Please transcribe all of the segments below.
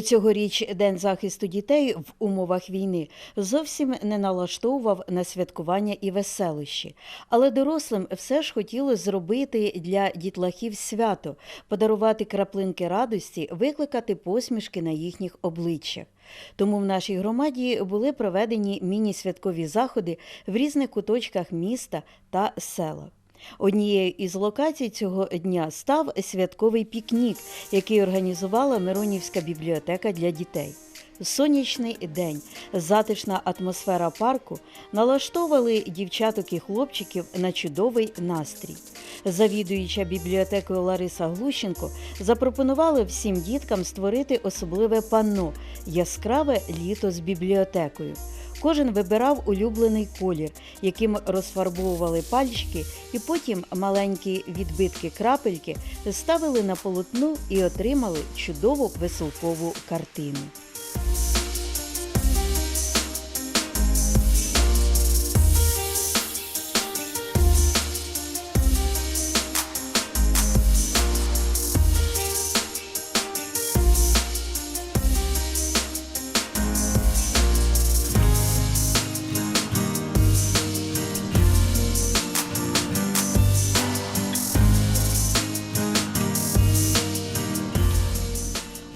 Цьогоріч День захисту дітей в умовах війни зовсім не налаштовував на святкування і веселощі, але дорослим все ж хотілося зробити для дітлахів свято, подарувати краплинки радості, викликати посмішки на їхніх обличчях. Тому в нашій громаді були проведені міні-святкові заходи в різних куточках міста та села. Однією із локацій цього дня став святковий пікнік, який організувала Миронівська бібліотека для дітей. Сонячний день, затишна атмосфера парку налаштовували дівчаток і хлопчиків на чудовий настрій. Завідуюча бібліотекою Лариса Глущенко запропонувала всім діткам створити особливе панно яскраве літо з бібліотекою. Кожен вибирав улюблений колір, яким розфарбовували пальчики, і потім маленькі відбитки крапельки ставили на полотно і отримали чудову веселкову картину.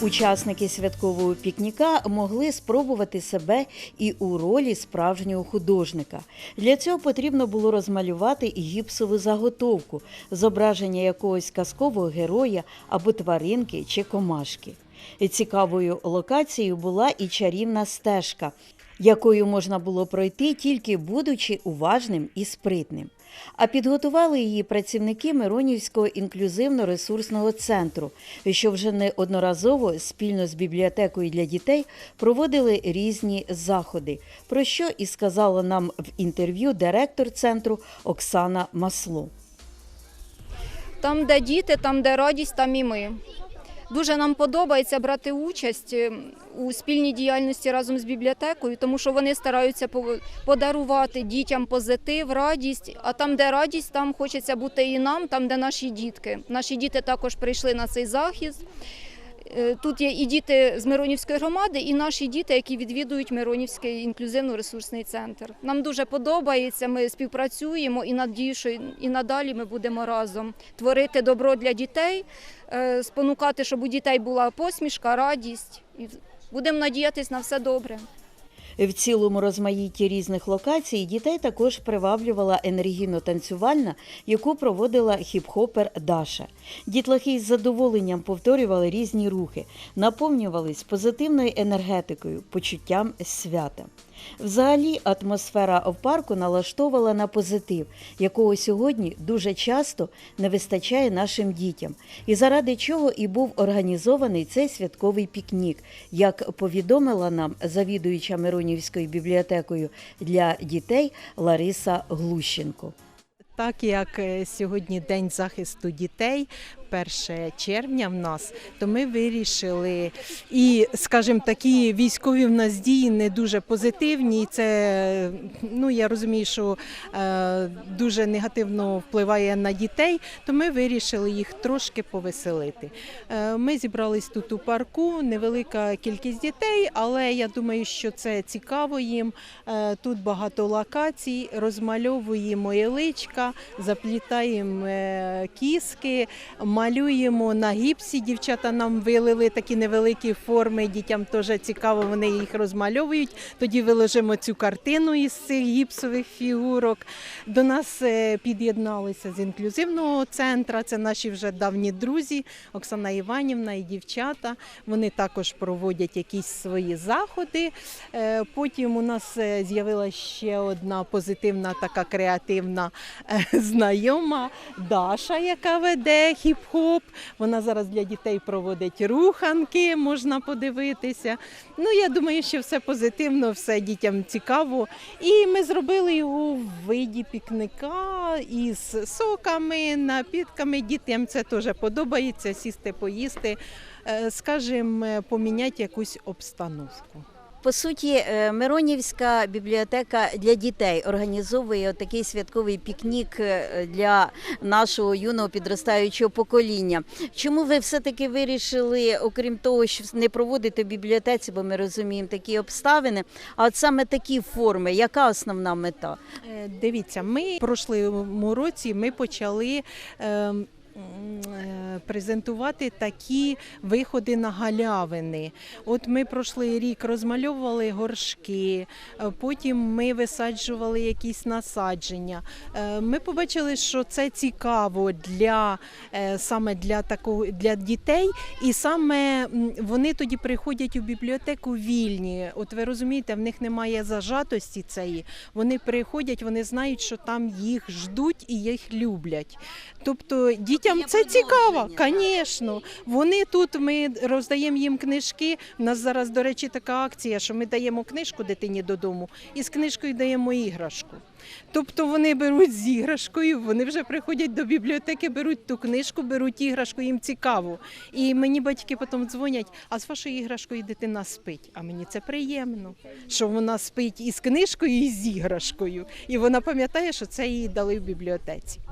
Учасники святкового пікніка могли спробувати себе і у ролі справжнього художника. Для цього потрібно було розмалювати гіпсову заготовку, зображення якогось казкового героя або тваринки чи комашки. Цікавою локацією була і чарівна стежка, якою можна було пройти тільки будучи уважним і спритним. А підготували її працівники Миронівського інклюзивно-ресурсного центру, що вже неодноразово спільно з бібліотекою для дітей проводили різні заходи, про що і сказала нам в інтерв'ю директор центру Оксана Масло. Там, де діти, там, де радість, там і ми. Дуже нам подобається брати участь е, у спільній діяльності разом з бібліотекою, тому що вони стараються подарувати дітям позитив, радість. А там, де радість, там хочеться бути і нам, там, де наші дітки. Наші діти також прийшли на цей захист. Е, Тут є і діти з Миронівської громади, і наші діти, які відвідують Миронівський інклюзивно-ресурсний центр. Нам дуже подобається. Ми співпрацюємо і надію, що і надалі ми будемо разом творити добро для дітей, е, спонукати, щоб у дітей була посмішка, радість. Будемо надіятись на все добре. В цілому розмаїтті різних локацій дітей також приваблювала енергійно-танцювальна, яку проводила хіп-хопер Даша. Дітлахи із задоволенням повторювали різні рухи, наповнювались позитивною енергетикою, почуттям свята. Взагалі, атмосфера в парку налаштовувала на позитив, якого сьогодні дуже часто не вистачає нашим дітям, і заради чого і був організований цей святковий пікнік, як повідомила нам завідуюча Миронівською бібліотекою для дітей Лариса Глущенко. Так як е, сьогодні День захисту дітей, 1 червня в нас, то ми вирішили, і, скажімо, такі військові в нас дії не дуже позитивні. Це ну я розумію, що е, дуже негативно впливає на дітей, то ми вирішили їх трошки повеселити. Е, ми зібрались тут у парку, невелика кількість дітей, але я думаю, що це цікаво їм. Е, тут багато локацій, розмальовуємо яличка, заплітаємо е, кіски, малюємо на гіпсі. Дівчата нам вилили такі невеликі форми. Дітям теж цікаво, вони їх розмальовують. Тоді виложимо цю картину із цих гіпсових фігурок. До нас е, під'єдналися з інклюзивного центру. Це наші вже давні друзі, Оксана Іванівна і дівчата. Вони також проводять якісь свої заходи. Е, Потім у нас е, з'явилася ще одна позитивна, така креативна знайома Даша, яка веде хіп-хоп. Вона зараз для дітей проводить руханки, можна подивитися. Ну, я думаю, що все позитивно, все дітям цікаво. І ми зробили його в виді пікника із соками, напітками. Дітям це теж подобається, сісти, поїсти, е, скажімо, поміняти якусь обстановку. По суті, е, Миронівська бібліотека для дітей організовує такий святковий пікнік е, для нашого юного підростаючого покоління. Чому ви все-таки вирішили, окрім того, що не проводити в бібліотеці, бо ми розуміємо такі обставини, а от саме такі форми, яка основна мета? Е, Дивіться, ми в прошлому році ми почали. Е, Презентувати такі виходи на галявини. От ми прошлий рік розмальовували горшки, е, потім ми висаджували якісь насадження. Е, Ми побачили, що це цікаво для саме для такого для дітей, і саме вони тоді приходять у бібліотеку вільні. От ви розумієте, в них немає зажатості цієї. Вони приходять, вони знають, що там їх ждуть і їх люблять. Тобто дітям це цікаво, звісно. Вони тут ми роздаємо їм книжки. У нас зараз, до речі, така акція, що ми даємо книжку дитині додому і з книжкою даємо іграшку. Тобто вони беруть з іграшкою, вони вже приходять до бібліотеки, беруть ту книжку, беруть іграшку, їм цікаво. І мені батьки потім дзвонять, а з вашою іграшкою дитина спить. А мені це приємно, що вона спить і з книжкою, і з іграшкою. І вона пам'ятає, що це їй дали в бібліотеці.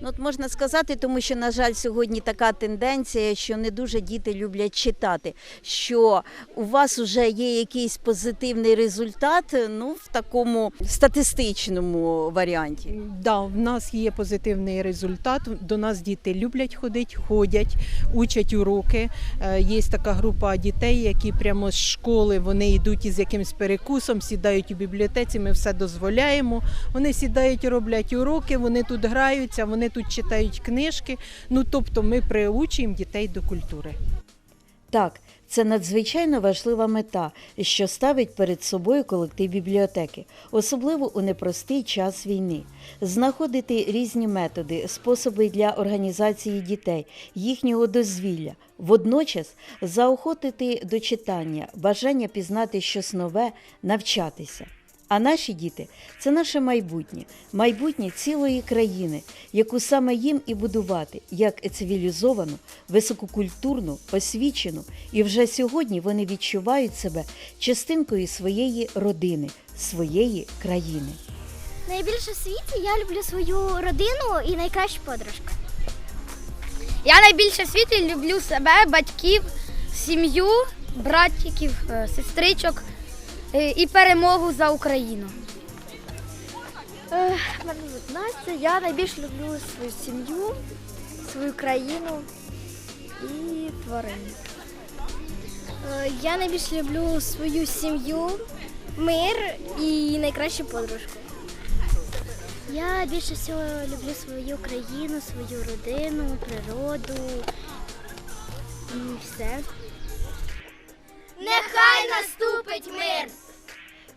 Ну, от можна сказати, тому що, на жаль, сьогодні така тенденція, що не дуже діти люблять читати. Що у вас вже є якийсь позитивний результат, ну в такому статистичному варіанті. Да, в нас є позитивний результат. До нас діти люблять ходити, ходять, учать уроки. Е, Є така група дітей, які прямо з школи вони йдуть із якимось перекусом, сідають у бібліотеці. Ми все дозволяємо. Вони сідають, роблять уроки, вони тут граються, вони тут читають книжки. Ну тобто, ми приучуємо дітей до культури. Так, це надзвичайно важлива мета, що ставить перед собою колектив бібліотеки, особливо у непростий час війни. Знаходити різні методи, способи для організації дітей, їхнього дозвілля, водночас заохотити до читання, бажання пізнати щось нове, навчатися. А наші діти це наше майбутнє, майбутнє цілої країни, яку саме їм і будувати, як цивілізовану, висококультурну, освічену. І вже сьогодні вони відчувають себе частинкою своєї родини, своєї країни. Найбільше в світі я люблю свою родину і найкращу подружку. Я найбільше в світі люблю себе, батьків, сім'ю, братиків, е, сестричок і перемогу за Україну. Е, Мене звуть Настя. Я найбільше люблю свою сім'ю, свою країну і тварин. Е, Я найбільше люблю свою сім'ю, мир і найкращу подружку. Я більше всього люблю свою країну, свою родину, природу і все. Нехай наступить мир!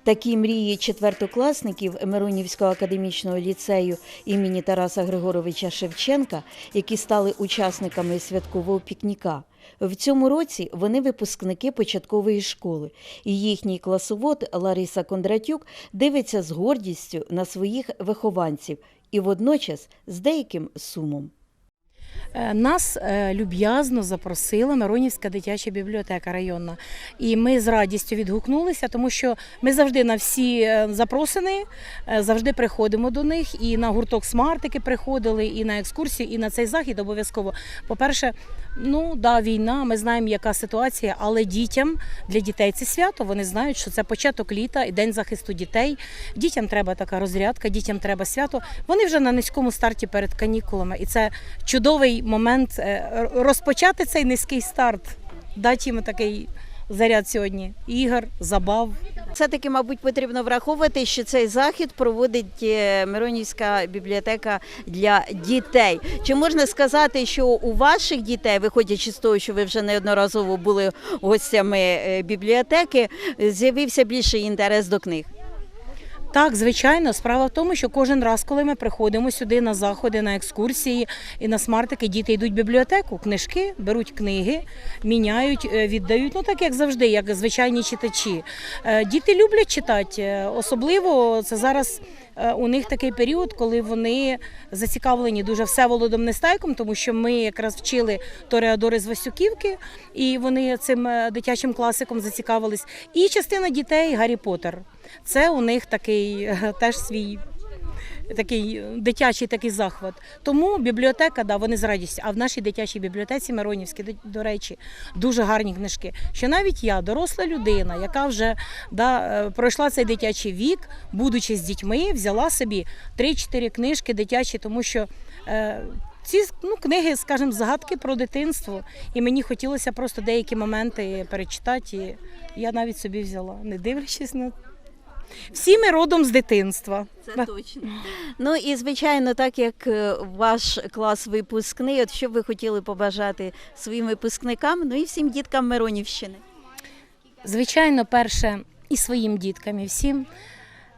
Такі мрії четвертокласників Миронівського академічного ліцею імені Тараса Григоровича Шевченка, які стали учасниками святкового пікніка. В цьому році вони випускники початкової школи, і їхній класовод Лариса Кондратюк дивиться з гордістю на своїх вихованців і водночас з деяким сумом. Е, Нас е, люб'язно запросила Миронівська дитяча бібліотека районна. І ми з радістю відгукнулися, тому що ми завжди на всі е, запросини, завжди приходимо до них. І на гурток смартики приходили, і на екскурсії, і на цей захід обов'язково. По-перше, ну да, війна, ми знаємо, яка ситуація, але дітям для дітей це свято. Вони знають, що це початок літа і день захисту дітей. Дітям треба така розрядка, дітям треба свято. Вони вже на низькому старті перед канікулами, і це чудовий момент е, розпочати цей низький старт, дати їм такий заряд сьогодні ігор, забав. Все-таки, мабуть, потрібно враховувати, що цей захід проводить е, Миронівська бібліотека для дітей. Чи можна сказати, що у ваших дітей, виходячи з того, що ви вже неодноразово були гостями е, бібліотеки, з'явився більший інтерес до книг? Так, звичайно, справа в тому, що кожен раз, коли ми приходимо сюди на заходи, на екскурсії і на смартики, діти йдуть в бібліотеку, книжки, беруть книги, міняють, е, віддають. Ну так як завжди, як звичайні читачі. Е, Діти люблять читати, е, особливо це зараз. У них такий період, коли вони зацікавлені дуже Всеволодом Нестайком, тому що ми якраз вчили Тореадори з Васюківки, і вони цим дитячим класиком зацікавились. І частина дітей Гаррі Поттер. Це у них такий е, теж свій. Такий дитячий такий захват. Тому бібліотека, да, вони з радістю. А в нашій дитячій бібліотеці Миронівській, до, речі, дуже гарні книжки. Що навіть я, доросла людина, яка вже да, е, пройшла цей дитячий вік, будучи з дітьми, взяла собі 3-4 книжки дитячі, тому що. Е, ці ну, книги, скажімо, загадки про дитинство, і мені хотілося просто деякі моменти перечитати. І я навіть собі взяла, не дивлячись на всі ми родом з дитинства. Це точно. Ну і звичайно, так як е, ваш клас випускний, от що б ви хотіли побажати своїм випускникам, ну і всім діткам Миронівщини. Звичайно, перше і своїм діткам, і всім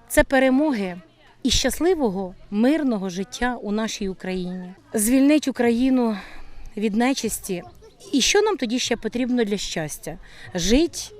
це перемоги і щасливого мирного життя у нашій Україні. Звільнить Україну від нечисті. І що нам тоді ще потрібно для щастя? Жить,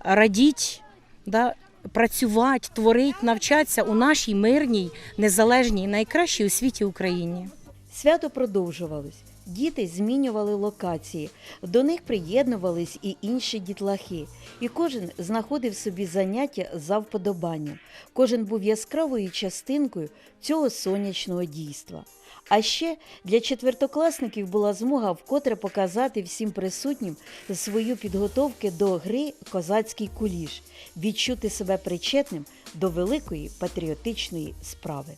радіть, да, працювати, творити, навчатися у нашій мирній, незалежній, найкращій у світі Україні. Свято продовжувалось. Діти змінювали локації, до них приєднувались і інші дітлахи, і кожен знаходив собі заняття за вподобанням. Кожен був яскравою частинкою цього сонячного дійства. А ще для четвертокласників була змога вкотре показати всім присутнім свою підготовку до гри Козацький куліш, відчути себе причетним до великої патріотичної справи.